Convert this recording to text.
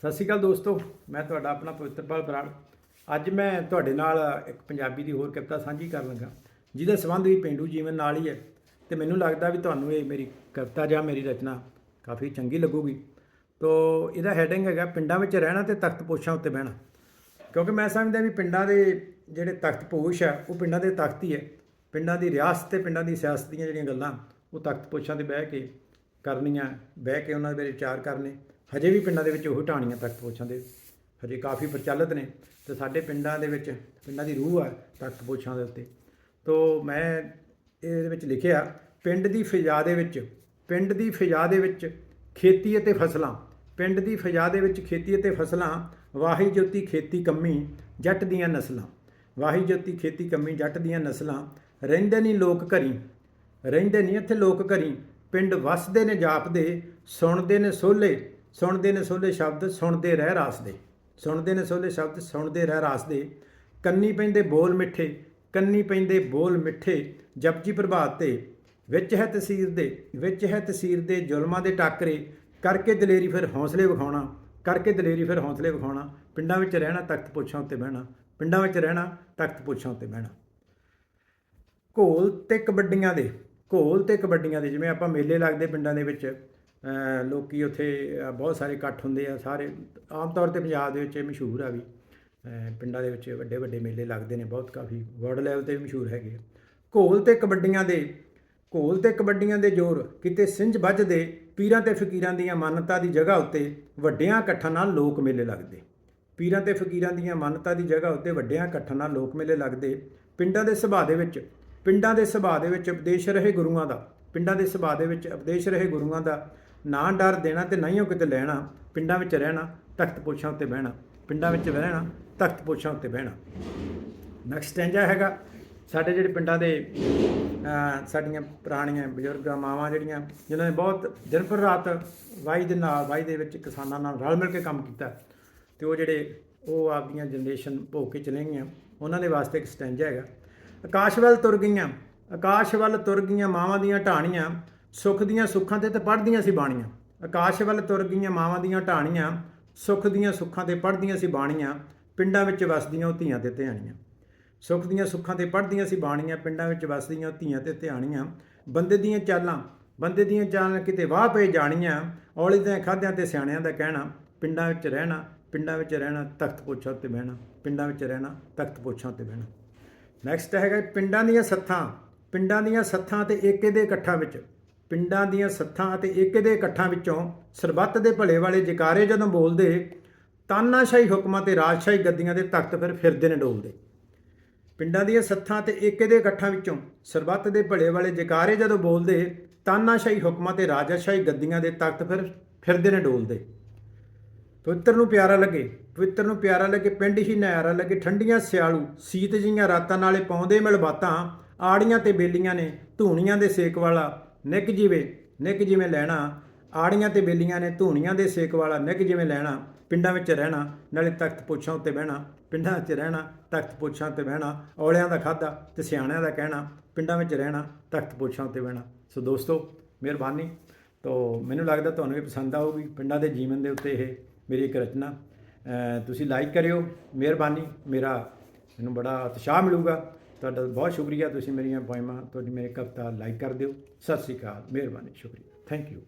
ਸਤਿ ਸ਼੍ਰੀ ਅਕਾਲ ਦੋਸਤੋ, ਮੈਂ ਤੁਹਾਡਾ ਆਪਣਾ ਪਵਿੱਤਰਪਾਲ ਬਰਾੜ ਅੱਜ ਮੈਂ ਤੁਹਾਡੇ ਨਾਲ ਇੱਕ ਪੰਜਾਬੀ ਦੀ ਹੋਰ ਕਵਿਤਾ ਸਾਂਝੀ ਕਰਨ ਲੱਗਾ। ਜਿਹਦਾ ਸੰਬੰਧ ਵੀ ਪਿੰਡੂ ਜੀਵਨ ਨਾਲ ਹੀ ਹੈ ਤੇ ਮੈਨੂੰ ਲੱਗਦਾ ਵੀ ਤੁਹਾਨੂੰ ਇਹ ਮੇਰੀ ਕਵਿਤਾ ਜਾਂ ਮੇਰੀ ਰਚਨਾ ਕਾਫੀ ਚੰਗੀ ਲੱਗੂਗੀ। ਤੋ ਇਹਦਾ ਹੈਡਿੰਗ ਹੈਗਾ, ਪਿੰਡਾਂ ਵਿੱਚ ਰਹਿਣਾ ਤੇ ਤਖਤ ਪੋਸ਼ਾਂ ਉੱਤੇ ਬਹਿਣਾ। ਕਿਉਂਕਿ ਮੈਂ ਸਮਝਦਾ ਵੀ ਪਿੰਡਾਂ ਦੇ ਜਿਹੜੇ ਤਖਤ ਪੋਸ਼ ਆ, ਉਹ ਪਿੰਡਾਂ ਦੇ ਤਖਤ ਹੀ ਹੈ। ਪਿੰਡਾਂ ਦੀ ਰਿਆਸਤ ਤੇ ਪਿੰਡਾਂ ਦੀ ਸਿਆਸਤ ਦੀਆਂ ਜਿਹੜੀਆਂ ਗੱਲਾਂ, ਉਹ ਤਖਤ ਪੋਸ਼ਾਂ ਤੇ ਬਹਿ ਕੇ ਕਰਨੀਆਂ, ਬਹਿ ਕੇ ਉਹਨਾਂ ਦੇ ਵਿਚਾਰ ਕਰਨੇ। ਹਜੇ ਵੀ ਪਿੰਡਾਂ ਦੇ ਵਿੱਚ ਉਹ ਢਾਣੀਆਂ ਤਖਤ ਪੋਸ਼ਾਂ ਦੇ ਹਜੇ ਕਾਫੀ ਪ੍ਰਚਲਿਤ ਨੇ ਤੇ ਸਾਡੇ ਪਿੰਡਾਂ ਦੇ ਵਿੱਚ, ਪਿੰਡਾਂ ਦੀ ਰੂਹ ਆ ਤਖਤ ਪੋਸ਼ਾਂ ਦੇ ਉੱਤੇ। ਤੋ ਮੈਂ ਇਹਦੇ ਵਿੱਚ ਲਿਖਿਆ, ਪਿੰਡ ਦੀ ਫਿਜ਼ਾ ਦੇ ਵਿੱਚ, ਪਿੰਡ ਦੀ ਫਿਜ਼ਾ ਦੇ ਵਿੱਚ ਖੇਤੀ ਅਤੇ ਫਸਲਾਂ, ਪਿੰਡ ਦੀ ਫਿਜ਼ਾ ਦੇ ਵਿੱਚ ਖੇਤੀ ਅਤੇ ਫਸਲਾਂ, ਵਾਹੀ ਜੋਤੀ ਖੇਤੀ ਕੰਮੀ ਜੱਟ ਦੀਆਂ ਨਸਲਾਂ, ਵਾਹੀ ਜੋਤੀ ਖੇਤੀ ਕੰਮੀ ਜੱਟ ਦੀਆਂ ਨਸਲਾਂ, ਰਹਿੰਦੇ ਨਹੀਂ ਲੋਕ ਘਰੀ, ਰਹਿੰਦੇ ਨਹੀਂ ਇੱਥੇ ਲੋਕ ਘਰੀ, ਪਿੰਡ ਵਸਦੇ ਨੇ ਜਾਪਦੇ, ਸੁਣਦੇ ਨੇ ਸੋਲੇ ਸੁਣਦੇ ਨੇ ਸੋਲੇ ਸ਼ਬਦ, ਸੁਣਦੇ ਰਹਿ ਰਾਸ ਦੇ। ਸੁਣਦੇ ਨੇ ਸੋਲੇ ਸ਼ਬਦ, ਸੁਣਦੇ ਰਹਿ ਰਾਸ ਦੇ। ਕੰਨੀ ਪੈਂਦੇ ਬੋਲ ਮਿੱਠੇ, ਕੰਨੀ ਪੈਂਦੇ ਬੋਲ ਮਿੱਠੇ, ਜਪਜੀ ਪ੍ਰਭਾਤ ਤੇ। ਵਿੱਚ ਹੈ ਤਸੀਰ ਦੇ, ਵਿੱਚ ਹੈ ਤਸੀਰ ਦੇ ਜ਼ੁਲਮਾਂ ਦੇ ਟਾਕਰੇ। ਕਰਕੇ ਦਲੇਰੀ ਫਿਰ ਹੌਸਲੇ ਵਿਖਾਉਣਾ, ਕਰਕੇ ਦਲੇਰੀ ਫਿਰ ਹੌਸਲੇ ਵਿਖਾਉਣਾ। ਪਿੰਡਾਂ ਵਿੱਚ ਰਹਿਣਾ, ਤਖਤ ਪੁੱਛਾਂ ਉੱਤੇ ਬਹਿਣਾ। ਪਿੰਡਾਂ ਵਿੱਚ ਰਹਿਣਾ, ਤਖਤ ਪੁੱਛਾਂ ਉੱਤੇ ਬਹਿਣਾ। ਘੋਲ ਤੇ ਕਬੱਡੀਆਂ ਦੇ, ਘੋਲ ਤੇ ਕਬੱਡੀਆਂ ਦੇ, ਜਿਵੇਂ ਆਪਾਂ ਮੇਲੇ ਲੱਗਦੇ ਪਿੰਡਾਂ ਦੇ ਵਿੱਚ। ਲੋਕੀ ਉੱਥੇ ਬਹੁਤ ਸਾਰੇ ਇਕੱਠ ਹੁੰਦੇ ਆ, ਸਾਰੇ ਆਮ ਤੌਰ ਤੇ ਪੰਜਾਬ ਦੇ ਵਿੱਚ ਇਹ ਮਸ਼ਹੂਰ ਆ ਵੀ ਪਿੰਡਾਂ ਦੇ ਵਿੱਚ ਵੱਡੇ ਵੱਡੇ ਮੇਲੇ ਲੱਗਦੇ ਨੇ, ਬਹੁਤ ਕਾਫੀ ਵਰਲਡ ਲੈਵਲ ਤੇ ਵੀ ਮਸ਼ਹੂਰ ਹੈਗੇ ਆ। ਘੋਲ ਤੇ ਕਬੱਡੀਆਂ ਦੇ, ਘੋਲ ਤੇ ਕਬੱਡੀਆਂ ਦੇ ਜ਼ੋਰ ਕਿਤੇ ਸਿੰਝ ਵੱਜਦੇ, ਪੀਰਾਂ ਤੇ ਫਕੀਰਾਂ ਦੀਆਂ ਮਾਨਤਾ ਦੀ ਜਗ੍ਹਾ ਉੱਤੇ ਵੱਡਿਆਂ ਇਕੱਠਾਂ ਨਾਲ ਲੋਕ ਮੇਲੇ ਲੱਗਦੇ ਪੀਰਾਂ ਤੇ ਫਕੀਰਾਂ ਦੀਆਂ ਮਾਨਤਾ ਦੀ ਜਗ੍ਹਾ ਉੱਤੇ ਵੱਡਿਆਂ ਇਕੱਠਾਂ ਨਾਲ ਲੋਕ ਮੇਲੇ ਲੱਗਦੇ ਪਿੰਡਾਂ ਦੇ ਸੁਭਾਅ ਦੇ ਵਿੱਚ, ਪਿੰਡਾਂ ਦੇ ਸੁਭਾਅ ਦੇ ਵਿੱਚ ਉਪਦੇਸ਼ ਰਹੇ ਗੁਰੂਆਂ ਦਾ, ਪਿੰਡਾਂ ਦੇ ਸੁਭਾਅ ਦੇ ਵਿੱਚ ਉਪਦੇਸ਼ ਰਹੇ ਗੁਰੂਆਂ ਦਾ ਨਾ ਡਰ ਦੇਣਾ ਤੇ ਨਹੀਂ ਉਹ ਕਿਤੇ ਲੈਣਾ। ਪਿੰਡਾਂ ਵਿੱਚ ਰਹਿਣਾ, ਤਖਤ ਪੋਛਾਂ ਉੱਤੇ ਬਹਿਣਾ। ਪਿੰਡਾਂ ਵਿੱਚ ਰਹਿਣਾ, ਤਖਤ ਪੋਛਾਂ ਉੱਤੇ ਬਹਿਣਾ। ਨੈਕਸਟ ਸਟੈਂਜਾ ਹੈਗਾ। ਸਾਡੇ ਜਿਹੜੇ ਪਿੰਡਾਂ ਦੇ ਸਾਡੀਆਂ ਪੁਰਾਣੀਆਂ ਬਜ਼ੁਰਗਾਂ, ਮਾਵਾਂ ਜਿਹੜੀਆਂ, ਜਿਨ੍ਹਾਂ ਨੇ ਬਹੁਤ ਦਿਨ ਪਰ ਰਾਤ ਵਾਈ ਦੇ ਨਾਲ, ਵਾਈ ਦੇ ਵਿੱਚ ਕਿਸਾਨਾਂ ਨਾਲ ਰਲ ਮਿਲ ਕੇ ਕੰਮ ਕੀਤਾ। ਤੇ ਉਹ ਜਿਹੜੇ, ਉਹ ਆਪਦੀਆਂ ਜਨਰੇਸ਼ਨ ਭੋਗ ਕੇ ਚਲੇ ਗਈਆਂ। ਉਹਨਾਂ ਦੇ ਵਾਸਤੇ ਇੱਕ ਸਟੈਂਜਾ ਹੈਗਾ। ਆਕਾਸ਼ ਵੱਲ ਤੁਰ ਗਈਆਂ। ਆਕਾਸ਼ ਵੱਲ ਤੁਰ ਗਈਆਂ ਮਾਵਾਂ ਦੀਆਂ ਢਾਣੀਆਂ। ਸੁੱਖ ਦੀਆਂ ਸੁੱਖਾਂ ਤੇ ਤੇ ਪੜ੍ਹਦੀਆਂ ਸੀ ਬਾਣੀਆਂ। ਆਕਾਸ਼ ਵੱਲ ਤੁਰ ਗਈਆਂ ਮਾਵਾਂ ਦੀਆਂ ਢਾਣੀਆਂ, ਸੁੱਖ ਦੀਆਂ ਸੁੱਖਾਂ ਤੇ ਪੜ੍ਹਦੀਆਂ ਸੀ ਬਾਣੀਆਂ, ਪਿੰਡਾਂ ਵਿੱਚ ਵਸਦੀਆਂ ਉਹ ਧੀਆਂ ਤੇ ਧਿਆਣੀਆਂ। ਸੁੱਖ ਦੀਆਂ ਸੁੱਖਾਂ ਤੇ ਪੜ੍ਹਦੀਆਂ ਸੀ ਬਾਣੀਆਂ, ਪਿੰਡਾਂ ਵਿੱਚ ਵਸਦੀਆਂ ਧੀਆਂ ਤੇ ਧਿਆਣੀਆਂ। ਬੰਦੇ ਦੀਆਂ ਚਾਲਾਂ, ਬੰਦੇ ਦੀਆਂ ਚਾਲਾਂ ਕਿਤੇ ਵਾਹ ਪਏ ਜਾਣੀਆਂ, ਔਲੇ ਦੇ ਖਾਦਿਆਂ ਤੇ ਸਿਆਣਿਆਂ ਦਾ ਕਹਿਣਾ, ਪਿੰਡਾਂ ਵਿੱਚ ਰਹਿਣਾ, ਪਿੰਡਾਂ ਵਿੱਚ ਰਹਿਣਾ, ਤਖਤ ਪੋਛਾਂ ਉੱਤੇ ਬਹਿਣਾ, ਪਿੰਡਾਂ ਵਿੱਚ ਰਹਿਣਾ, ਤਖਤ ਪੋਛਾਂ ਉੱਤੇ ਬਹਿਣਾ। ਨੈਕਸਟ ਹੈਗਾ ਪਿੰਡਾਂ ਦੀਆਂ ਸੱਥਾਂ, ਪਿੰਡਾਂ ਦੀਆਂ ਸੱਥਾਂ ਤੇ ਏਕੇ ਦੇ ਇਕੱਠਾਂ ਵਿੱਚ। ਪਿੰਡਾਂ ਦੀਆਂ ਸੱਥਾਂ ਅਤੇ ਏਕੇ ਦੇ ਇਕੱਠਾਂ ਵਿੱਚੋਂ ਸਰਬੱਤ ਦੇ ਭਲੇ ਵਾਲੇ ਜਕਾਰੇ ਜਦੋਂ ਬੋਲਦੇ ਤਾਨਾਸ਼ਾਹੀ ਹੁਕਮਾਂ ਤੇ ਰਾਜਸ਼ਾਹੀ ਗੱਦੀਆਂ ਦੇ ਤਖਤ ਫਿਰ ਫਿਰਦੇ ਨੇ ਡੋਲਦੇ। ਪਿੰਡਾਂ ਦੀਆਂ ਸੱਥਾਂ ਤੇ ਏਕੇ ਦੇ ਇਕੱਠਾਂ ਵਿੱਚੋਂ ਸਰਬੱਤ ਦੇ ਭਲੇ ਵਾਲੇ ਜਕਾਰੇ ਜਦੋਂ ਬੋਲਦੇ ਤਾਨਾਸ਼ਾਹੀ ਹੁਕਮਾਂ ਤੇ ਰਾਜਾਸ਼ਾਹੀ ਗੱਦੀਆਂ ਦੇ ਤਖਤ ਫਿਰ ਫਿਰਦੇ ਨੇ ਡੋਲਦੇ। ਪਵਿੱਤਰ ਨੂੰ ਪਿਆਰਾ ਲੱਗੇ, ਪਵਿੱਤਰ ਨੂੰ ਪਿਆਰਾ ਲੱਗੇ, ਪਿੰਡ ਹੀ ਨਿਆਰਾ ਲੱਗੇ, ਠੰਡੀਆਂ ਸਿਆਲੂ, ਸੀਤ ਜੀਆਂ ਰਾਤਾਂ ਨਾਲੇ ਪਾਉਂਦੇ ਮਿਲ ਬਾਤਾਂ ਆੜੀਆਂ ਤੇ ਬੇਲੀਆਂ ਨੇ, ਧੂਣੀਆਂ ਦੇ ਸੇਕ ਵਾਲਾ ਨਿੱਕ ਜਿਵੇਂ ਨਿੱਕ ਜਿਵੇਂ ਲੈਣਾ, ਆੜੀਆਂ ਤੇ ਬੇਲੀਆਂ ਨੇ, ਧੂਣੀਆਂ ਦੇ ਸੇਕ ਵਾਲਾ ਨਿੱਕ ਜਿਵੇਂ ਲੈਣਾ, ਪਿੰਡਾਂ ਵਿੱਚ ਰਹਿਣਾ, ਨਾਲੇ ਤਖਤ ਪੁੱਛਾਂ ਉੱਤੇ ਬਹਿਣਾ, ਪਿੰਡਾਂ 'ਚ ਰਹਿਣਾ, ਤਖਤ ਪੁੱਛਾਂ ਉੱਤੇ ਬਹਿਣਾ, ਔਲਿਆਂ ਦਾ ਖਾਦਾ ਤੇ ਸਿਆਣਿਆਂ ਦਾ ਕਹਿਣਾ, ਪਿੰਡਾਂ ਵਿੱਚ ਰਹਿਣਾ, ਤਖਤ ਪੁੱਛਾਂ ਉੱਤੇ ਬਹਿਣਾ। ਸੋ ਦੋਸਤੋ, ਮਿਹਰਬਾਨੀ। ਤੋ ਮੈਨੂੰ ਲੱਗਦਾ ਤੁਹਾਨੂੰ ਵੀ ਪਸੰਦ ਆਊਗੀ ਪਿੰਡਾਂ ਦੇ ਜੀਵਨ ਦੇ ਉੱਤੇ ਇਹ ਮੇਰੀ ਇੱਕ ਰਚਨਾ। ਤੁਸੀਂ ਲਾਈਕ ਕਰਿਓ, ਮਿਹਰਬਾਨੀ। ਮੇਰਾ ਮੈਨੂੰ ਬੜਾ ਉਤਸ਼ਾਹ ਮਿਲੂਗਾ। ਤੁਹਾਡਾ ਬਹੁਤ ਸ਼ੁਕਰੀਆ, ਤੁਸੀਂ ਮੇਰੀਆਂ ਪੋਇਮਾਂ ਤੁਹਾਡੀ ਮੇਰੇ ਕਵਿਤਾ ਲਾਈਕ ਕਰ ਦਿਓ। ਸਤਿ ਸ਼੍ਰੀ ਅਕਾਲ, ਮਿਹਰਬਾਨੀ, ਸ਼ੁਕਰੀਆ। Thank you